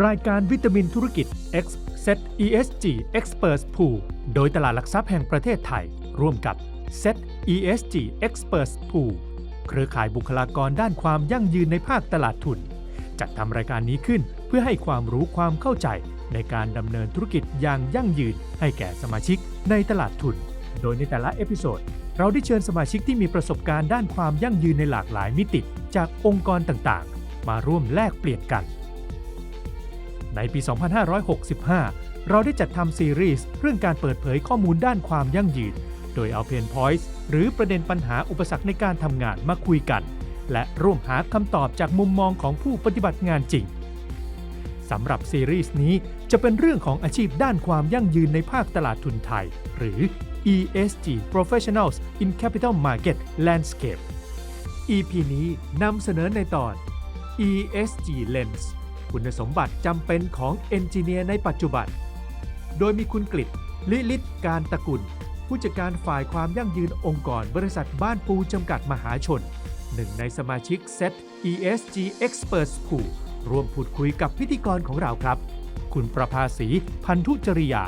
รายการวิตามินธุรกิจ X Set ESG Experts Pool โดยตลาดหลักทรัพย์แห่งประเทศไทย ร่วมกับ Set ESG Experts Pool เครือข่ายบุคลากรด้านความยั่งยืนในภาคตลาดทุน จัดทำรายการนี้ขึ้นเพื่อให้ความรู้ความเข้าใจในการดำเนินธุรกิจอย่างยั่งยืนให้แก่สมาชิกในตลาดทุน โดยในแต่ละเอพิโซดเราได้เชิญสมาชิกที่มีประสบการณ์ด้านความยั่งยืนในหลากหลายมิติ จากองค์กรต่างๆ มาร่วมแลกเปลี่ยนกัน ในปี 2565 เราได้จัดทำซีรีส์เรื่องการเปิดเผยข้อมูลด้านความยั่งยืน โดยเอาเพนพอยต์หรือประเด็นปัญหาอุปสรรคในการทำงานมาคุยกัน และร่วมหาคำตอบจากมุมมองของผู้ปฏิบัติงานจริงสำหรับซีรีส์นี้จะเป็นเรื่องของอาชีพด้านความยั่งยืนในภาคตลาดทุนไทย หรือ ESG Professionals in Capital Market Landscape EP นี้นำเสนอในตอน ESG Lens คุณสมบัติจำเป็นของเอนจิเนียร์ในปัจจุบัน โดยมีคุณกฤษลิลิตการตะกุล ผู้จัดการฝ่ายความยั่งยืนองค์กรบริษัทบ้านปูจำกัดมหาชน หนึ่งในสมาชิก Set ESG Experts Pool ร่วมพูดคุยกับพิธีกรของเราครับ คุณประภาสีพันธุจริยา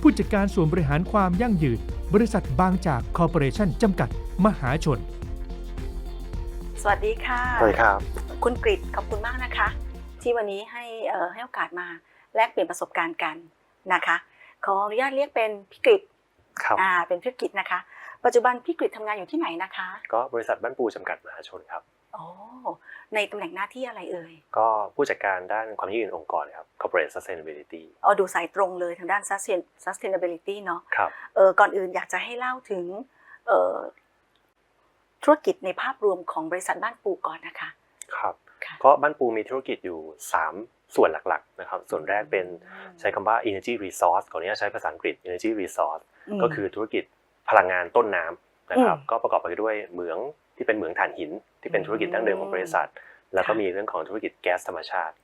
ผู้จัดการส่วนบริหารความยั่งยืน บริษัทบางจากคอร์ปอเรชั่นจำกัดมหาชน สวัสดีค่ะ สวัสดีครับ คุณกริตขอบคุณมากนะคะ ที่วันนี้ให้เอ่อให้โอกาสมาแลกเปลี่ยนประสบการณ์กันนะคะขออนุญาตเรียกเป็นพี่กริตครับอ่าเป็นพี่กริตนะคะ ปัจจุบันพี่กริตทำงานอยู่ที่ไหนนะคะ ก็บริษัทบ้านปูจำกัดมหาชนครับโอ้ในตำแหน่งหน้าที่อะไรเอ่ย ก็ผู้จัดการด้านความยั่งยืนองค์กรครับ corporate sustainability เอาดูสายตรงเลยทางด้าน sustain- sustainability เนาะครับเออก่อนอื่นอยากจะให้เล่าถึงเอ่อธุรกิจในภาพรวมของบริษัทบ้านปูก่อนนะคะ ครับค่ะ ก็บ้านปูมีธุรกิจอยู่ 3 ส่วนหลักๆนะครับส่วนแรกเป็นใช้คำว่า energy resource ก่อนนี้ใช้ภาษาอังกฤษ energy resource มก็คือธุรกิจพลังงานต้นน้ำนะครับอืมก็ประกอบไปด้วยเหมืองที่เป็นเหมืองถ่านหิน ที่เป็นธุรกิจดั้งเดิมของบริษัท แล้วก็ค่ะมีเรื่องของธุรกิจแก๊สธรรมชาติ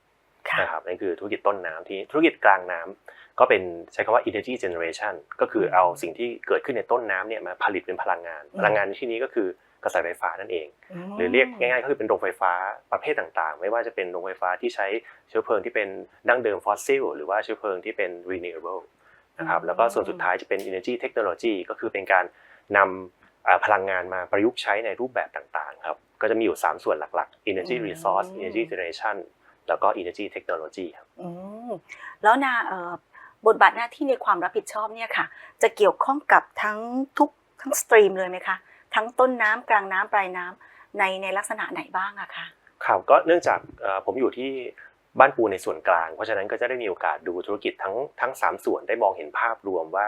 ค่ะนะครับนั่นคือธุรกิจต้นน้ำที่ธุรกิจกลางน้ำก็เป็นใช้คำว่า energy generation ก็คือเอาสิ่งที่เกิดขึ้นในต้นน้ำเนี่ยมาผลิตเป็นพลังงานอืมพลังงานในที่นี้ก็คือก ระแสไฟฟ้านั่นเองมหรือเรียกง่ายๆก็คือเป็นโรงไฟฟ้าประเภทต่างๆ ไม่ว่าจะเป็นโรงไฟฟ้าที่ใช้เชื้อเพลิงที่เป็นดั้งเดิมฟอสซิลหรือว่าเชื้อเพลิงที่เป็น renewable นะครับแล้วก็ส่วนสุดท้ายจะเป็น energy technology ก็คือเป็นการนำอ่าพลังงานมาประยุกต์ใช้ในรูปแบบต่างๆครับก็จะมีอยู่ 3 ส่วนหลักๆ energy อืม resource energy generation แล้วก็ energy technology ครับอืมแล้วนาเอ่อบทบาทหน้าที่ในความรับผิดชอบเนี่ยค่ะ จะเกี่ยวข้องกับทั้งทุกทั้งสตรีมเลยไหมคะ ทั้งต้นน้ำกลางน้ำปลายน้ำในในลักษณะไหนบ้างอะคะครับก็เนื่องจากเอ่อผมอยู่ที่บ้านปูในส่วนกลาง เพราะฉะนั้นก็จะได้มีโอกาสดูธุรกิจทั้งทั้งสามส่วนได้มองเห็นภาพรวมว่า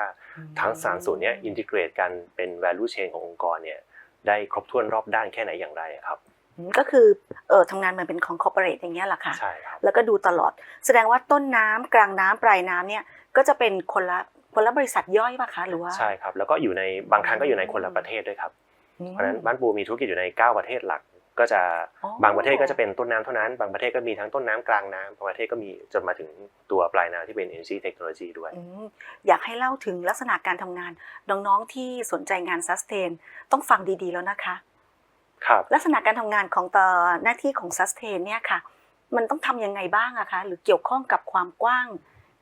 ทั้งสามส่วนเนี้อินทิเกรตกันเป็น value chain ขององค์กรเนี่ยได้ครบถ้วนรอบด้านแค่ไหนอย่างไรครับอืมก็คือเออทำงานเหมือนเป็นของคอร์ปอเรทอย่างเงี้ยแหละค่ะใช่ครับแล้วก็ดูตลอด แสดงว่าต้นน้ำกลางน้ำปลายน้ำเนี่ยก็จะเป็นคนละคนละบริษัทย่อยป่ะคะหรือว่าใช่ครับแล้วก็อยู่ในบางครั้งก็อยู่ในคนละประเทศด้วยครับอืม เพราะฉะนั้นบ้านปูมีธุรกิจอยู่ใน 9 ประเทศหลัก ก็จะอ๋อบางประเทศก็จะเป็นต้นน้ำเท่านั้น บางประเทศก็มีทั้งต้นน้ำกลางน้ำบางประเทศก็มีจนมาถึงตัวปลายน้ำที่เป็น energy technology ด้วยอืมอยากให้เล่าถึงลักษณะการทำงาน น้องๆที่สนใจงานซัสเทนต้องฟังดีๆแล้วนะคะครับลักษณะการทำงานของต่อหน้าที่ของซัสเทนเนี่ยค่ะ มันต้องทำยังไงบ้างอะคะ หรือเกี่ยวข้องกับความกว้าง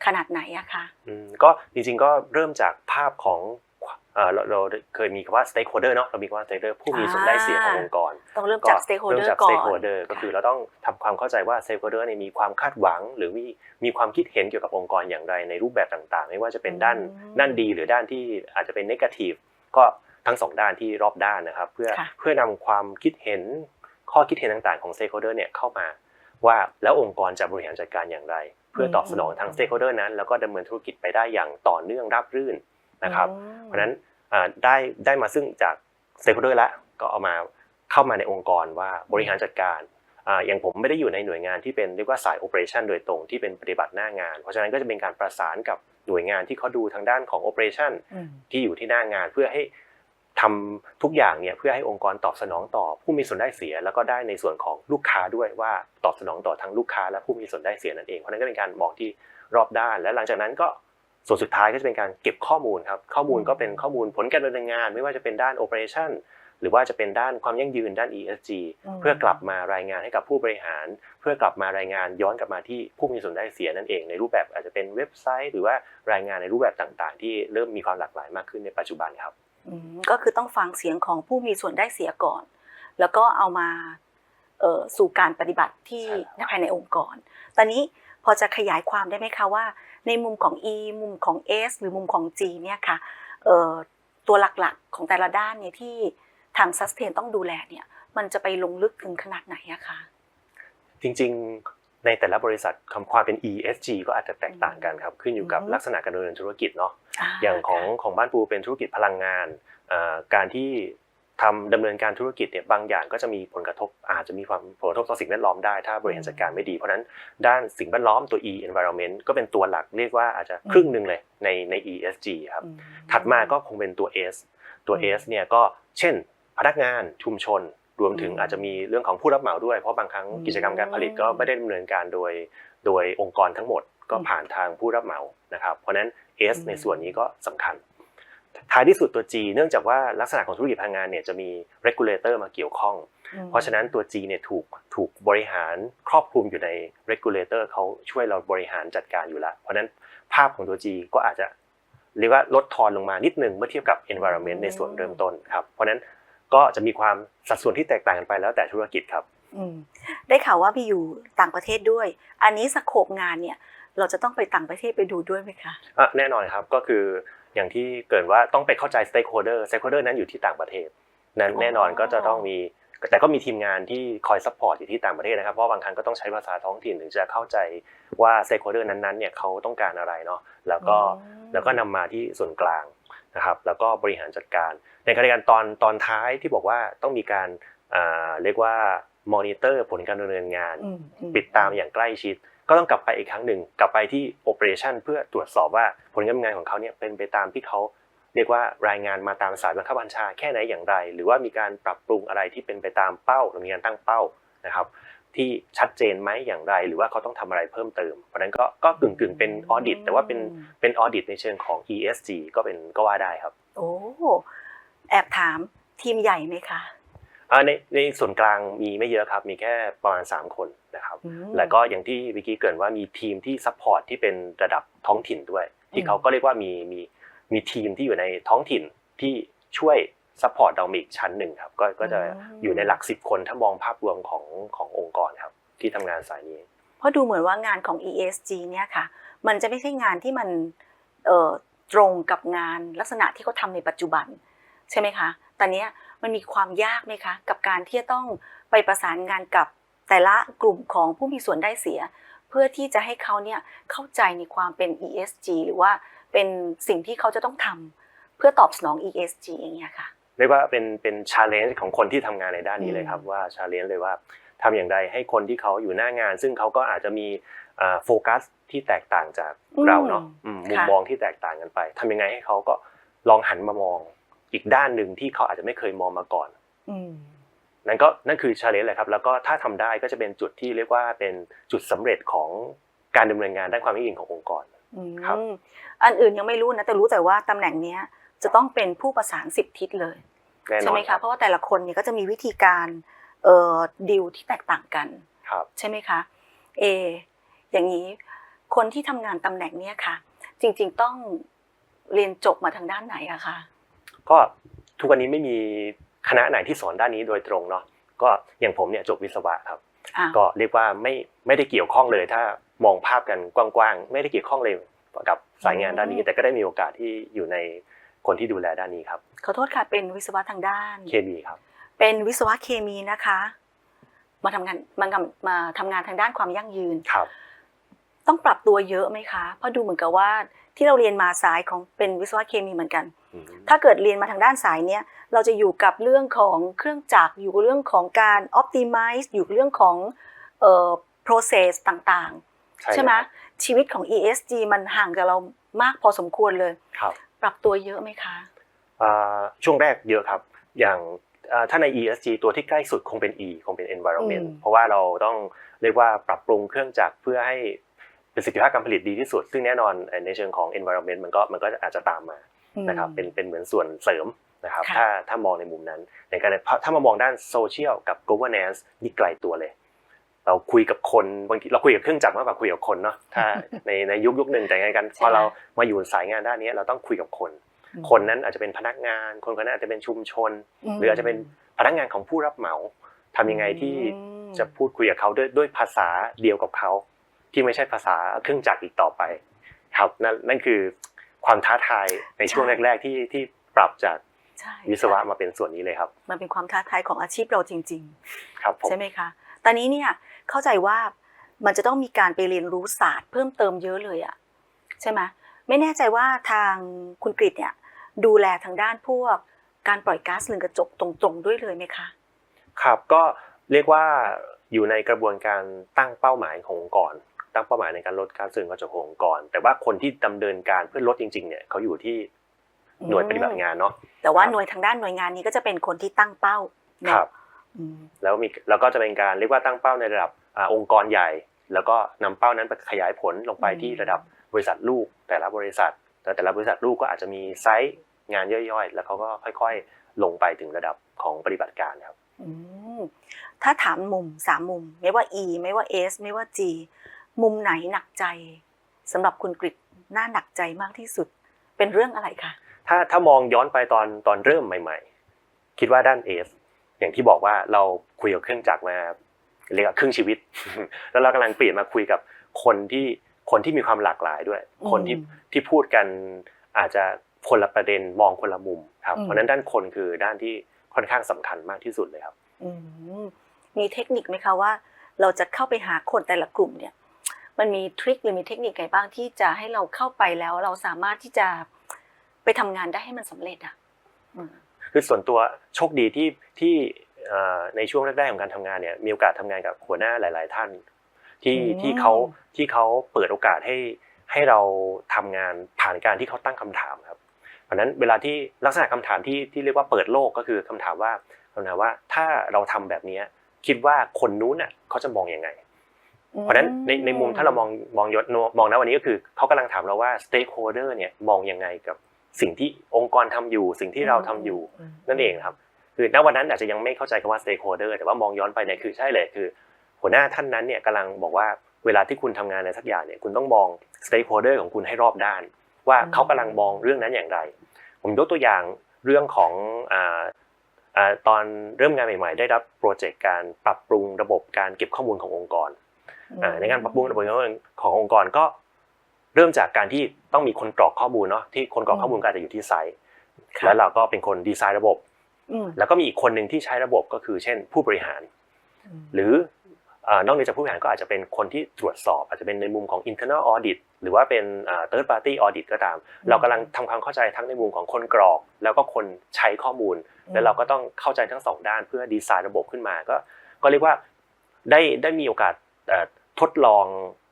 ขนาดไหนอะคะอืมก็จริงๆก็เริ่มจากภาพของ เอ่อเราเราเคยมีคำว่า stakeholder เนาะเรามีคำว่า stakeholder ผู้มีส่วนได้เสียขององค์กรต้องเริ่มจากสเต็กโฮเดอเริ่มร์จากก่อน stakeholder ก็คือเราต้องทำความเข้าใจว่า stakeholder เนี่ยมีความคาดหวัง หรือมีมีความคิดเห็นเกี่ยวกับองค์กรอย่างไรในรูปแบบต่างๆ ไม่ว่าจะเป็นด้านอืมด้านดีหรือด้านที่อาจจะเป็น negative ก็ทั้งสองด้านที่รอบด้านนะครับ เพื่อค่ะเพื่อนำความคิดเห็นข้อคิดเห็นต่างๆของ stakeholder เนี่ยเข้ามาว่าแล้วองค์กรจะบริหารจัดการอย่างไร เพื่อตอบสนองทาง stakeholder นั้น แล้วก็ดำเนินธุรกิจไปได้อย่างต่อเนื่องราบรื่นนะครับอืมเพราะฉะนั้นอ่า ได้ได้มาซึ่งจาก stakeholder แล้วก็เอามาเข้ามาในองค์กรว่าบริหารจัดการอ่าอย่างผมไม่ได้อยู่ในหน่วยงานที่เป็นเรียกว่าสาย operation โดยตรงที่เป็นปฏิบัติหน้างาน เพราะฉะนั้นก็จะเป็นการประสานกับหน่วยงานที่เขาดูทางด้านของ operation อืมที่อยู่ที่หน้างานเพื่อให้ทำทุกอย่างเนี่ยเพื่อให้องค์กรตอบสนองต่อผู้มีส่วนได้เสีย แล้วก็ได้ในส่วนของลูกค้าด้วยว่าตอบสนองต่อทั้งลูกค้าและผู้มีส่วนได้เสียนั่นเองเพราะฉะนั้นก็เป็นการมองที่รอบด้าน และหลังจากนั้นก็ ส่วนสุดท้ายก็จะเป็นการเก็บข้อมูลครับ ข้อมูลก็เป็นข้อมูลผลการดำเนินงาน ไม่ว่าจะเป็นด้าน operation หรือว่าจะเป็นด้านความยั่งยืนด้าน ESG อืมเพื่อกลับมารายงานให้กับผู้บริหาร เพื่อกลับมารายงานย้อนกลับมาที่ผู้มีส่วนได้เสียนั่นเอง ในรูปแบบอาจจะเป็นเว็บไซต์ หรือว่ารายงานในรูปแบบต่างๆ ที่เริ่มมีความหลากหลายมากขึ้นในปัจจุบันครับอืมก็คือต้องฟังเสียงของผู้มีส่วนได้เสียก่อน แล้วก็เอามาเอ่อสู่การปฏิบัติที่ใช่ครับภายในองค์กร ตอนนี้พ อจะขยายความได้ไหมคะว่า ในมุมของ E มุมของ S หรือมุมของ G เนี่ยค่ะเอ่อตัวหลักๆของแต่ละด้านเนี่ยที่ทาง sustain ต้องดูแลเนี่ยมันจะไปลงลึกถึงขนาดไหนอะคะจริงๆในแต่ละบริษัทคำความเป็น ESG ก็อาจจะแตกต่างกันครับ ขึ้นอยู่กับอืมลักษณะการดำเนินธุรกิจเนาะาอย่างของค่ะของบ้านปูเป็นธุรกิจพลังงานเอ่อการที่ ทำดำเนินการธุรกิจเนี่ยบางอย่างก็จะมีผลกระทบ อาจจะมีความผลกระทบต่อสิ่งแวดล้อมได้ ถ้าบริหารจัดการไม่ดี เพราะฉะนั้นด้านสิ่งแวดล้อมตัว E environment ก็เป็นตัวหลักเรียกว่าอาจจะครึ่งหนึ่งเลยในใน ESG ครับอืมถัดมาก็คงเป็นตัว S ตัวอืม S เนี่ยก็เช่น พนักงานชุมชน รวมถึงอืมอาจจะมีเรื่องของผู้รับเหมาด้วย เพราะบางครั้งอืมกิจกรรมการผลิตก็ไม่ได้ดำเนินการโดยโดยองค์กรทั้งหมดก็อืมผ่านทางผู้รับเหมานะครับ เพราะฉะนั้น S อืมในส่วนนี้ก็สำคัญ ท้ายที่สุดตัว G เนื่องจากว่าลักษณะของธุรกิจพลังงานเนี่ยจะมี regulator มาเกี่ยวข้องอืมเพราะฉะนั้นตัว G เนี่ยถูกถูกบริหารครอบคลุมอยู่ใน regulator เขาช่วยเราบริหารจัดการอยู่แล้ว เพราะฉะนั้นภาพของตัว G ก็อาจจะเรียกว่าลดทอนลงมานิดนึงเมื่อเทียบกับ environment ในส่วนเริ่มต้นครับ เพราะฉะนั้นก็จะมีความสัดส่วนที่แตกต่างกันไปแล้วแต่ธุรกิจครับอืมได้ข่าวว่ามีอยู่ต่างประเทศด้วย อันนี้สโคปงานเนี่ยเราจะต้องไปต่างประเทศไปดูด้วยไหมคะอะแน่นอนครับก็คือ อย่างที่เกิดว่าต้องไปเข้าใจ stakeholder stakeholder นั้นอยู่ที่ต่างประเทศนั้นอ๋อแน่นอนก็จะต้องมีแต่ก็มีทีมงานที่คอย support อยู่ที่ต่างประเทศนะครับเพราะบางครั้งก็ต้องใช้ภาษาท้องถิ่นถึงจะเข้าใจว่า stakeholder นั้นๆเนี่ยเขาต้องการอะไรเนาะแล้วก็อืมแล้วก็นำมาที่ส่วนกลางนะครับแล้วก็บริหารจัดการ ในขณะเดียวกันตอนตอนท้ายที่บอกว่าต้องมีการอ่าเรียกว่า monitor ผลการดำเนินงานอืมอืติดตามอย่างใกล้ชิด ก็ต้องกลับไปอีกครั้งหนึ่งกลับไปที่ operation เพื่อตรวจสอบว่าผลการดำเนินงานของเขาเนี่ยเป็นไปตามที่เขาเรียกว่ารายงานมาตามสายบังคับบัญชาแค่ไหนอย่างไร หรือว่ามีการปรับปรุงอะไรที่เป็นไปตามเป้าหรือมีการตั้งเป้านะครับ ที่ชัดเจนไหมอย่างไร หรือว่าเขาต้องทำอะไรเพิ่มเติม เพราะฉะนั้นก็ก็กึ่งกึ่งๆเป็นออดิตแต่ว่าเป็นเป็นออดิตในเชิงของ ESG ก็เป็นก็ว่าได้ครับ โอ้แอบถามทีมใหญ่ไหมคะอ่า ในในส่วนกลางมีไม่เยอะครับ มีแค่ประมาณ 3 คนนะครับอืมแล้วก็อย่างที่วิกกี้เกรินว่ามีทีมที่ซัพพอร์ตที่เป็นระดับท้องถิ่นด้วย ที่เขาก็เรียกว่ามีมีมีทีมที่อยู่ในท้องถิ่นที่ช่วยซัพพอร์ตเรามีอีกชั้นหนึ่งครับก็ก็จะอยู่ในหลักสิบคนถ้ามองภาพรวมของขององค์กรครับที่ทำงานสายนี้ เพราะดูเหมือนว่างานของ ESG เนี่ยค่ะ มันจะไม่ใช่งานที่มันเอ่อตรงกับงานลักษณะที่เขาทำในปัจจุบัน ใช่ไหมคะตอนเนี้ย มันมีความยากไหมคะ กับการที่จะต้องไปประสานงานกับแต่ละกลุ่มของผู้มีส่วนได้เสีย เพื่อที่จะให้เขาเนี่ยเข้าใจในความเป็น ESG หรือว่าเป็นสิ่งที่เขาจะต้องทำเพื่อตอบสนอง ESG อย่างเงี้ยค่ะเรียกว่าเป็นเป็นชาเลนจ์ของคนที่ทำงานในด้านนี้เลยครับอืมว่าชาเลนจ์เลยว่าทำอย่างไรให้คนที่เขาอยู่หน้างาน ซึ่งเขาก็อาจจะมีอ่าโฟกัสที่แตกต่างจากเราเนาะอืมมุมมองที่แตกต่างกันไปทำยังไงให้เขาก็ลองหันมามอง อีกด้านหนึ่งที่เขาอาจจะไม่เคยมองมาก่อนอืมนั่นก็นั่นคือชาเลนจ์เลยครับ แล้วก็ถ้าทำได้ก็จะเป็นจุดที่เรียกว่าเป็นจุดสำเร็จของการดำเนินงานด้านความยั่งยืนขององค์กรอืมครับอันอื่นยังไม่รู้นะแต่รู้แต่ว่าตำแหน่งเนี้ยจะต้องเป็นผู้ประสานสิบทิศเลยแน่นใช่อนไหมครัคะบเพราะว่าแต่ละคนเนี่ยก็จะมีวิธีการเอ่อดิวที่แตกต่างกันครับใช่ไหมคะเออย่างนี้คนที่ทำงานตำแหน่งเนี้ยค่ะ จริง ๆต้องเรียนจบมาทางด้านไหนอะคะ ก็ทุกวันนี้ไม่มีคณะไหนที่สอนด้านนี้โดยตรงเนาะก็อย่างผมเนี่ยจบวิศวะครับอะก็เรียกว่าไม่ไม่ได้เกี่ยวข้องเลย ถ้ามองภาพกันกว้างๆไม่ได้เกี่ยวข้องเลยกับสายงานด้านนี้ แต่ก็ได้มีโอกาสที่อยู่ในคนที่ดูแลด้านนี้ครับขอโทษค่ะเป็นวิศวะทางด้านเคมีครับ เป็นวิศวะเคมีนะคะ มาทำงานมากำมาทำงานทางด้านความยั่งยืนครับ ต้องปรับตัวเยอะไหมคะเพราะดูเหมือนกับว่าที่เราเรียนมาสายของเป็นวิศวะเคมีเหมือนกันอืม ถ้าเกิดเรียนมาทางด้านสายเนี้ยเราจะอยู่กับเรื่องของเครื่องจักรอยู่กับเรื่องของการ optimize อยู่กับเรื่องของเอ่อ process ต่างๆ ใช่ไหมครับชีวิตของ ESG มันห่างจากเรามากพอสมควรเลยครับปรับตัวเยอะไหมคะอ่าช่วงแรกเยอะครับ อย่างอ่าถ้าใน ESG ตัวที่ใกล้สุดคงเป็น E คงเป็น environment อืมเพราะว่าเราต้องเรียกว่าปรับปรุงเครื่องจักรเพื่อให้ประสิทธิภาพการผลิตดีที่สุด ซึ่งแน่นอนในเชิงของ environment มันก็มันก็อาจจะตามมา นะครับเป็นเป็นเหมือนส่วนเสริมนะครับค่ะถ้าถ้ามองในมุมนั้นในการถ้ามามองด้านโซเชียลกับ governance นี่ไกลตัวเลย เราคุยกับคนบางทีเราคุยกับเครื่องจักรมากกว่าคุยกับคนเนาะถ้าในในยุคยุคหนึ่งแต่ยังไงกันพอเรามาอยู่สายงานด้านนี้เราต้องคุยกับคน คนนั้นอาจจะเป็นพนักงาน คนคนนั้นอาจจะเป็นชุมชน หรืออาจจะเป็นพนักงานของผู้รับเหมาทำยังไงที่อืมจะพูดคุยกับเขาด้วยด้วยภาษาเดียวกับเขาที่ไม่ใช่ภาษาเครื่องจักรอีกต่อไป ครับนั่นนั่นคือ ความท้าทายในช่วงแรก ๆ ที่ที่ปรับจากใช่วิศวะมาเป็นส่วนนี้เลยครับ มันเป็นความท้าทายของอาชีพเราจริงครับผๆมใช่ไหมคะตอนนี้เนี่ยเข้าใจว่ามันจะต้องมีการไปเรียนรู้ศาสตร์เพิ่มเติมเยอะเลยอะใช่ไหมไม่แน่ใจว่าทางคุณกฤษเนี่ยดูแลทางด้านพวกการปล่อยก๊าซเรือนกระจกตรงๆด้วยเลยไหมคะ ครับก็เรียกว่าอยู่ในกระบวนการตั้งเป้าหมายขององค์กร ตั้งเป้าหมายในการลดการสื่อกระจกขององค์กรแต่ว่าคนที่ดำเนินการเพื่อลดจริงๆเนี่ยเขาอยู่ที่หน่วยปฏิบัติงานเนาะแต่ว่าครับหน่วยทางด้านหน่วยงานนี้ก็จะเป็นคนที่ตั้งเป้าเนอะครับอืมแล้วมีแล้วก็จะเป็นการเรียกว่าตั้งเป้าในระดับอ่าองค์กรใหญ่ แล้วก็นำเป้านั้นไปขยายผลลงไปที่ระดับบริษัทลูก แต่ละบริษัท แต่แต่ละบริษัทลูกก็อาจจะมีไซส์งานย่อยๆ แล้วเขาก็ค่อยๆ ลงไปถึงระดับของปฏิบัติการครับอืมถ้าถามมุมสามมุม ไม่ว่า E ไม่ว่า S ไม่ว่า G มุมไหนหนักใจสำหรับคุณกริชน่าหนักใจมากที่สุด เป็นเรื่องอะไรคะถ้าถ้ามองย้อนไปตอนตอนเริ่มใหม่ ๆ คิดว่าด้านเอสอย่างที่บอกว่าเราคุยกับเครื่องจักรมาเรียกว่าครึ่งชีวิต แล้วเรากำลังเปลี่ยนมาคุยกับคนที่คนที่มีความหลากหลายด้วย คนที่อืมที่พูดกันอาจจะคนละประเด็นมองคนละมุมครับอืมเพราะฉะนั้นด้านคนคือด้านที่ค่อนข้างสำคัญมากที่สุดเลยครับอืมมีเทคนิคไหมคะว่า เราจะเข้าไปหาคนแต่ละกลุ่มเนี่ย มันมีทริคหรือมีเทคนิคไงบ้างที่จะให้เราเข้าไปแล้ว เราสามารถที่จะไปทำงานได้ให้มันสำเร็จอะอืมคือส่วนตัวโชคดีที่ที่เอ่อในช่วงแรกๆของการทำงานเนี่ยมีโอกาสทำงานกับหัวหน้าหลาย ๆ ท่านที่อืมที่เขาที่เขาเปิดโอกาสให้ให้เราทำงานผ่านการที่เขาตั้งคำถามครับเพราะฉะนั้นเวลาที่ลักษณะคำถามที่ที่เรียกว่าเปิดโลกก็คือคำถามว่าคำถามว่าถ้าเราทำแบบเนี้ยคิดว่าคนนู้นน่ะเขาจะมองยังไง เพราะฉะนั้นในในมุมถ้าเรามองมองยศมองนะวันนี้ก็คือเขากำลังถามเราว่า stakeholder เนี่ยมองยังไงกับสิ่งที่องค์กรทำอยู่ สิ่งที่เราทำอยู่มนั่นเองครับ คือณวันนั้นอาจจะยังไม่เข้าใจคำว่า stakeholder แต่ว่ามองย้อนไปเนี่ยคือใช่เลยคือ หัวหน้าท่านนั้นเนี่ยกำลังบอกว่าเวลาที่คุณทำงานในสักอย่างเนี่ยคุณต้องมอง stakeholder ของคุณให้รอบด้าน ว่าเขากำลังมองเรื่องนั้นอย่างไร ผมยกตัวอย่างเรื่องของอ่าอ่าตอนเริ่มงานใหม่ ๆ ได้รับโปรเจกต์การปรับปรุงระบบการเก็บข้อมูลขององค์กรอ่า ในการปรับปรุงระบบขององค์กรก็เริ่มจากการที่ต้องมีคนกรอกข้อมูลเนาะที่คนกรอกข้อมูลก็อาจจะอยู่ที่ไซต์ค่ะแล้วเราก็เป็นคนดีไซน์ระบบอืมแล้วก็มีอีกคนหนึ่งที่ใช้ระบบก็คือเช่น ผู้บริหาร หรืออ่านอกเหนือจากผู้บริหารก็อาจจะเป็นคนที่ตรวจสอบ อาจจะเป็นในมุมของ internal audit หรือว่าเป็นอ่า third party audit ก็ตาม เรากำลังทำความเข้าใจทั้งในมุมของคนกรอก แล้วก็คนใช้ข้อมูล แล้วเราก็ต้องเข้าใจทั้งสองด้านเพื่อดีไซน์ระบบขึ้นมาก็ก็เรียกว่าได้ได้มีโอกาสเอ่อ ทดลอง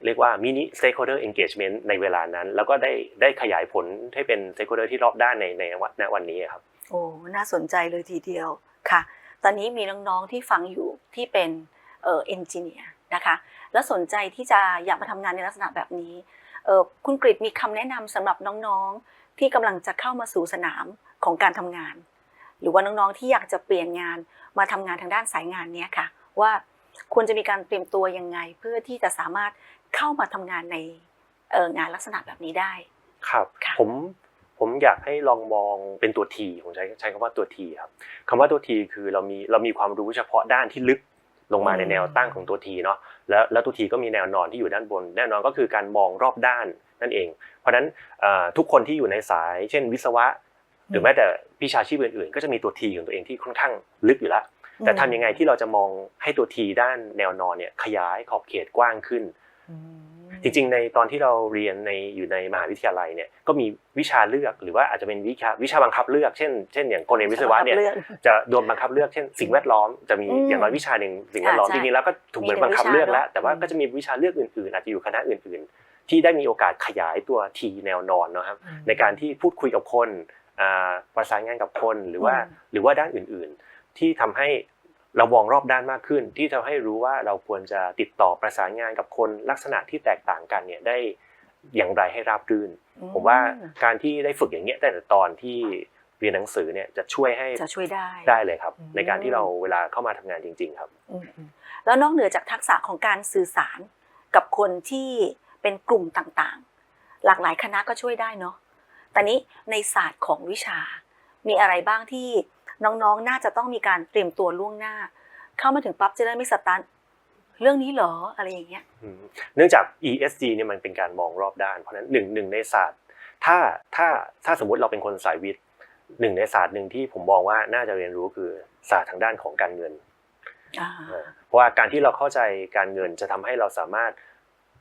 เรียกว่ามินิ stakeholder engagement ในเวลานั้น แล้วก็ได้ได้ขยายผลให้เป็น stakeholder ที่รอบด้านในในวันณวันนี้ครับ โอ้น่าสนใจเลยทีเดียวค่ะ ตอนนี้มีน้องๆที่ฟังอยู่ที่เป็นเอ่อเอนจิเนียร์นะคะ แล้วสนใจที่จะอยากมาทำงานในลักษณะแบบนี้เอ่อคุณกริดมีคำแนะนำสำหรับน้องๆ ที่กำลังจะเข้ามาสู่สนามของการทำงาน หรือว่าน้องๆที่อยากจะเปลี่ยนงานมาทำงานทางด้านสายงานเนี้ยค่ะ ว่า ควรจะมีการเตรียมตัวยังไง เพื่อที่จะสามารถเข้ามาทำงานในเอ่องานลักษณะแบบนี้ได้ ครับค่ะผมผมอยากให้ลองมองเป็นตัวทีผมใช้ใช้คำว่าตัวทีครับคำว่าตัวทีคือเรามีเรามีความรู้เฉพาะด้านที่ลึกลงมาในแนวตั้งของตัวทีเนาะแล้วแล้วตัวทีก็มีแนวนอนที่อยู่ด้านบน แน่นอนก็คือการมองรอบด้านนั่นเอง เพราะฉะนั้นเอ่อทุกคนที่อยู่ในสาย เช่น วิศวะ หรือแม้แต่วิชาชีพอื่นๆ ก็จะมีตัวทีของตัวเองที่ค่อนข้างลึกอยู่แล้ว แต่ทำยังไงที่เราจะมองให้ตัวทีด้านแนวนอนเนี่ยขยายขอบเขตกว้างขึ้นอืมจริงๆ ในตอนที่เราเรียนในอยู่ในมหาวิทยาลัยเนี่ยก็มีวิชาเลือกหรือว่าอาจจะเป็นวิชาวิชาบังคับเลือกเช่นเช่นอย่างคนเรียนวิศวะเนี่ยลือกจะโดนบังคับเลือกเช่น สิ่งแวดล้อมจะมีอืมอย่างน้อยวิชาหนึ่งสิ่งแวดล้อมอ่าจใช่ริงๆแล้วก็ถูกเหมือนบังคับเลือกแล้ว แต่ว่าก็จะมีวิชาเลือกอื่นๆ อาจจะอยู่คณะอื่น ๆ ที่ได้มีโอกาสขยายตัวทีแนวนอนเนาะครับในการที่พูดคุยกับคนอ่าประสานงานกับคนหรือว่าอืมหรือว่าด้านอื่นๆ ที่ทำให้เรามองรอบด้านมากขึ้น ที่ทำให้รู้ว่าเราควรจะติดต่อประสานงานกับคนลักษณะที่แตกต่างกันเนี่ยได้อย่างไรให้ราบรื่น ผมว่าการที่ได้ฝึกอย่างเงี้ยแต่ตอนที่เรียนหนังสือเนี่ยจะช่วยให้จะช่วยได้ได้เลยครับอืมในการที่เราเวลาเข้ามาทำงานจริง ๆ ครับอืมอืมแล้วนอกเหนือจากทักษะของการสื่อสารกับคนที่เป็นกลุ่มต่างๆ หลากหลายคณะก็ช่วยได้เนาะแต่นี้ในศาสตร์ของวิชา มีอะไรบ้างที่ น้องๆ น่าจะต้องมีการเตรียมตัวล่วงหน้า เข้ามาถึงปั๊บจะได้ไม่สตันเรื่องนี้เหรออะไรอย่างเงี้ยอืมเนื่องจาก ESG เนี่ยมันเป็นการมองรอบด้าน เพราะฉะนั้นหนึ่งหนึ่งในศาสตร์ ถ้าถ้าถ้าสมมุติเราเป็นคนสายวิทย์หนึ่งในศาสตร์หนึ่งที่ผมมองว่าน่าจะเรียนรู้คือศาสตร์ทางด้านของการเงินอ่าเพราะว่าการที่เราเข้าใจการเงินจะทำให้เราสามารถ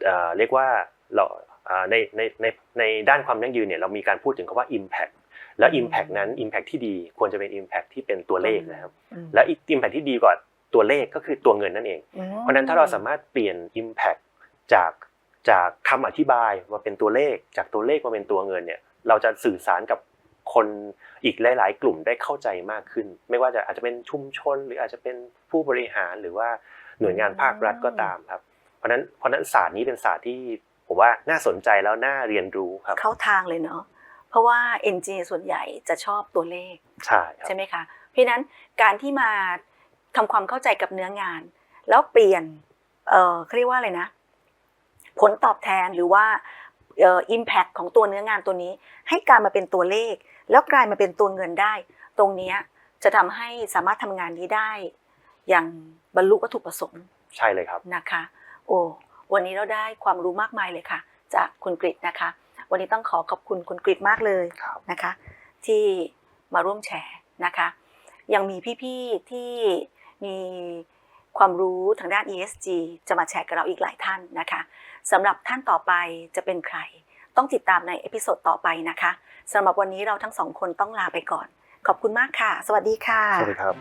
เอ่อเรียกว่าเราอ่าในในในในด้านความยั่งยืนเนี่ยเรามีการพูดถึงคำว่า impact แล้ว impact นั้น impact ที่ดีควรจะเป็น impact ที่เป็นตัวเลขนะครับอืมและ impact ที่ดีกว่าตัวเลขก็คือตัวเงินนั่นเองอืมเพราะฉะนั้นถ้าเราสามารถเปลี่ยน Impact จากจากคำอธิบายมาเป็นตัวเลข จากตัวเลขมาเป็นตัวเงินเนี่ยเราจะสื่อสารกับคนอีกหลาย ๆ กลุ่มได้เข้าใจมากขึ้น ไม่ว่าจะอาจจะเป็นชุมชน หรืออาจจะเป็นผู้บริหารหรือว่าหน่วยงานภาครัฐก็ตามครับ เพราะฉะนั้นเพราะฉะนั้นศาสตร์นี้เป็นศาสตร์ที่ผมว่าน่าสนใจแล้วน่าเรียนรู้ครับ เข้าทางเลยเนาะ เพราะว่า NG ส่วนใหญ่จะชอบตัวเลขใช่ครับใช่ไหมคะ เพราะฉะนั้นการที่มาทำความเข้าใจกับเนื้องาน แล้วเปลี่ยนเอ่อเขาเรียกว่าอะไรนะ ผลตอบแทนหรือว่าเอ่อ impact ของตัวเนื้องานตัวนี้ ให้กลายมาเป็นตัวเลข แล้วกลายมาเป็นตัวเงินได้ ตรงเนี้ยจะทำให้สามารถทำงานนี้ได้ อย่างบรรลุวัตถุประสงค์ใช่เลยครับนะคะ โอ้วันนี้เราได้ความรู้มากมายเลยค่ะ จากคุณกริตนะคะ วันนี้ต้องขอขอบคุณคุณกริตมากเลยครับนะคะ ที่มาร่วมแชร์นะคะ ยังมีพี่ๆที่มีความรู้ทางด้าน ESG จะมาแชร์กับเราอีกหลายท่านนะคะสำหรับท่านต่อไปจะเป็นใคร ต้องติดตามในเอพิโซดต่อไปนะคะสำหรับวันนี้เราทั้งสองคนต้องลาไปก่อน ขอบคุณมากค่ะ สวัสดีค่ะ สวัสดีครับ